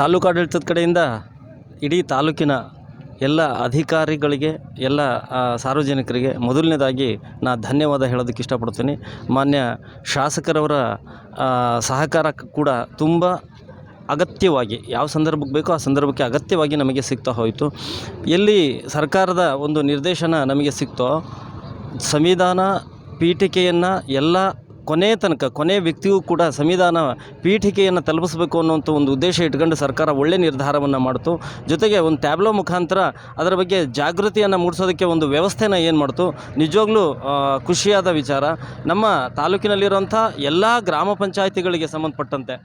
ತಾಲೂಕಾಡಳಿತದ ಕಡೆಯಿಂದ ಇಡೀ ತಾಲೂಕಿನ ಎಲ್ಲ ಅಧಿಕಾರಿಗಳಿಗೆ, ಎಲ್ಲ ಸಾರ್ವಜನಿಕರಿಗೆ ಮೊದಲನೇದಾಗಿ ನಾ ಧನ್ಯವಾದ ಹೇಳೋದಕ್ಕೆ ಇಷ್ಟಪಡ್ತೀನಿ. ಮಾನ್ಯ ಶಾಸಕರವರ ಸಹಕಾರ ಕೂಡ ತುಂಬ ಅಗತ್ಯವಾಗಿ, ಯಾವ ಸಂದರ್ಭಕ್ಕೆ ಬೇಕೋ ಆ ಸಂದರ್ಭಕ್ಕೆ ಅಗತ್ಯವಾಗಿ ನಮಗೆ ಸಿಗ್ತಾ ಹೋಯಿತು. ಎಲ್ಲಿ ಸರ್ಕಾರದ ಒಂದು ನಿರ್ದೇಶನ ನಮಗೆ ಸಿಕ್ತೋ, ಸಂವಿಧಾನ ಪೀಠಿಕೆಯನ್ನು ಎಲ್ಲ ಕೊನೆ ತನಕ, ಕೊನೆ ವ್ಯಕ್ತಿಗೂ ಕೂಡ ಸಂವಿಧಾನ ಪೀಠಿಕೆಯನ್ನು ತಲುಪಿಸಬೇಕು ಅನ್ನುವಂಥ ಒಂದು ಉದ್ದೇಶ ಇಟ್ಕೊಂಡು ಸರ್ಕಾರ ಒಳ್ಳೆ ನಿರ್ಧಾರವನ್ನು ಮಾಡ್ತು. ಜೊತೆಗೆ ಒಂದು ಟ್ಯಾಬ್ಲೋ ಮುಖಾಂತರ ಅದರ ಬಗ್ಗೆ ಜಾಗೃತಿಯನ್ನು ಮೂಡಿಸೋದಕ್ಕೆ ಒಂದು ವ್ಯವಸ್ಥೆನ ಏನು ಮಾಡ್ತು? ನಿಜವಾಗ್ಲೂ ಖುಷಿಯಾದ ವಿಚಾರ. ನಮ್ಮ ತಾಲೂಕಿನಲ್ಲಿರುವಂಥ ಎಲ್ಲ ಗ್ರಾಮ ಪಂಚಾಯಿತಿಗಳಿಗೆ ಸಂಬಂಧಪಟ್ಟಂತೆ,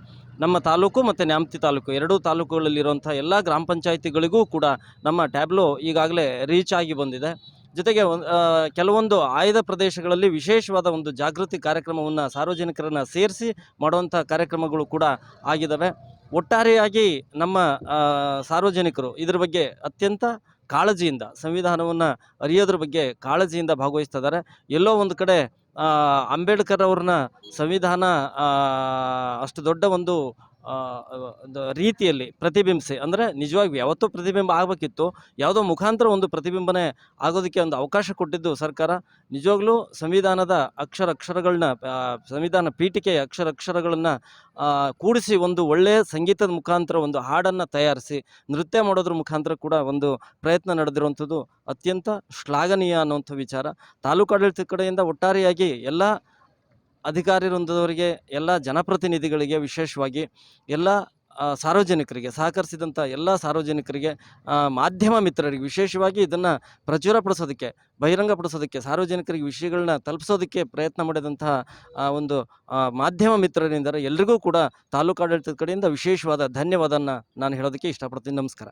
ನಮ್ಮ ತಾಲೂಕು ಮತ್ತು ನ್ಯಾಮತಿ ತಾಲೂಕು, ಎರಡೂ ತಾಲೂಕುಗಳಲ್ಲಿರುವಂಥ ಎಲ್ಲ ಗ್ರಾಮ ಪಂಚಾಯಿತಿಗಳಿಗೂ ಕೂಡ ನಮ್ಮ ಟ್ಯಾಬ್ಲೋ ಈಗಾಗಲೇ ರೀಚ್ ಆಗಿ ಬಂದಿದೆ. ಜೊತೆಗೆ ಕೆಲವೊಂದು ಆಯ್ದ ಪ್ರದೇಶಗಳಲ್ಲಿ ವಿಶೇಷವಾದ ಒಂದು ಜಾಗೃತಿ ಕಾರ್ಯಕ್ರಮವನ್ನು ಸಾರ್ವಜನಿಕರನ್ನು ಸೇರಿಸಿ ಮಾಡುವಂಥ ಕಾರ್ಯಕ್ರಮಗಳು ಕೂಡ ಆಗಿದ್ದಾವೆ ಒಟ್ಟಾರೆಯಾಗಿ ನಮ್ಮ ಸಾರ್ವಜನಿಕರು ಇದ್ರ ಬಗ್ಗೆ ಅತ್ಯಂತ ಕಾಳಜಿಯಿಂದ ಸಂವಿಧಾನವನ್ನು ಅರಿಯೋದ್ರ ಬಗ್ಗೆ ಕಾಳಜಿಯಿಂದ ಭಾಗವಹಿಸ್ತಾ ಇದ್ದಾರೆ ಎಲ್ಲೋ ಒಂದು ಕಡೆ ಅಂಬೇಡ್ಕರ್ ಅವ್ರನ್ನ ಸಂವಿಧಾನ ಅಷ್ಟು ದೊಡ್ಡ ಒಂದು ರೀತಿಯಲ್ಲಿ ಪ್ರತಿಬಿಂಬಿಸಿ, ಅಂದರೆ ನಿಜವಾಗಿ ಯಾವತ್ತೂ ಪ್ರತಿಬಿಂಬ ಆಗಬೇಕಿತ್ತು. ಯಾವುದೋ ಮುಖಾಂತರ ಒಂದು ಪ್ರತಿಬಿಂಬನೆ ಆಗೋದಕ್ಕೆ ಒಂದು ಅವಕಾಶ ಕೊಟ್ಟಿದ್ದು ಸರ್ಕಾರ. ನಿಜವಾಗ್ಲೂ ಸಂವಿಧಾನದ ಅಕ್ಷರ ಅಕ್ಷರಗಳನ್ನ ಸಂವಿಧಾನ ಪೀಠಿಕೆಯ ಅಕ್ಷರ ಅಕ್ಷರಗಳನ್ನು ಕೂಡಿಸಿ ಒಂದು ಒಳ್ಳೆಯ ಸಂಗೀತದ ಮುಖಾಂತರ ಒಂದು ಹಾಡನ್ನು ತಯಾರಿಸಿ, ನೃತ್ಯ ಮಾಡೋದ್ರ ಮುಖಾಂತರ ಕೂಡ ಒಂದು ಪ್ರಯತ್ನ ನಡೆದಿರುವಂಥದ್ದು ಅತ್ಯಂತ ಶ್ಲಾಘನೀಯ ಅನ್ನುವಂಥ ವಿಚಾರ. ತಾಲೂಕಾಡಳಿತ ಕಡೆಯಿಂದ ಒಟ್ಟಾರೆಯಾಗಿ ಎಲ್ಲ ಅಧಿಕಾರಿ ವೃಂದದವರಿಗೆ ಎಲ್ಲ ಜನಪ್ರತಿನಿಧಿಗಳಿಗೆ ವಿಶೇಷವಾಗಿ ಎಲ್ಲ ಸಾರ್ವಜನಿಕರಿಗೆ ಸಹಕರಿಸಿದಂಥ ಎಲ್ಲ ಸಾರ್ವಜನಿಕರಿಗೆ ಮಾಧ್ಯಮ ಮಿತ್ರರಿಗೆ ವಿಶೇಷವಾಗಿ ಇದನ್ನು ಪ್ರಚುರಪಡಿಸೋದಕ್ಕೆ ಬಹಿರಂಗಪಡಿಸೋದಕ್ಕೆ ಸಾರ್ವಜನಿಕರಿಗೆ ವಿಷಯಗಳನ್ನ ತಲುಪಿಸೋದಕ್ಕೆ ಪ್ರಯತ್ನ ಮಾಡಿದಂತಹ ಒಂದು ಮಾಧ್ಯಮ ಮಿತ್ರರಿಂದ ಎಲ್ರಿಗೂ ಕೂಡ ತಾಲೂಕಾಡಳಿತದ ಕಡೆಯಿಂದ ವಿಶೇಷವಾದ ಧನ್ಯವಾದನ ನಾನು ಹೇಳೋದಕ್ಕೆ ಇಷ್ಟಪಡ್ತೀನಿ. ನಮಸ್ಕಾರ.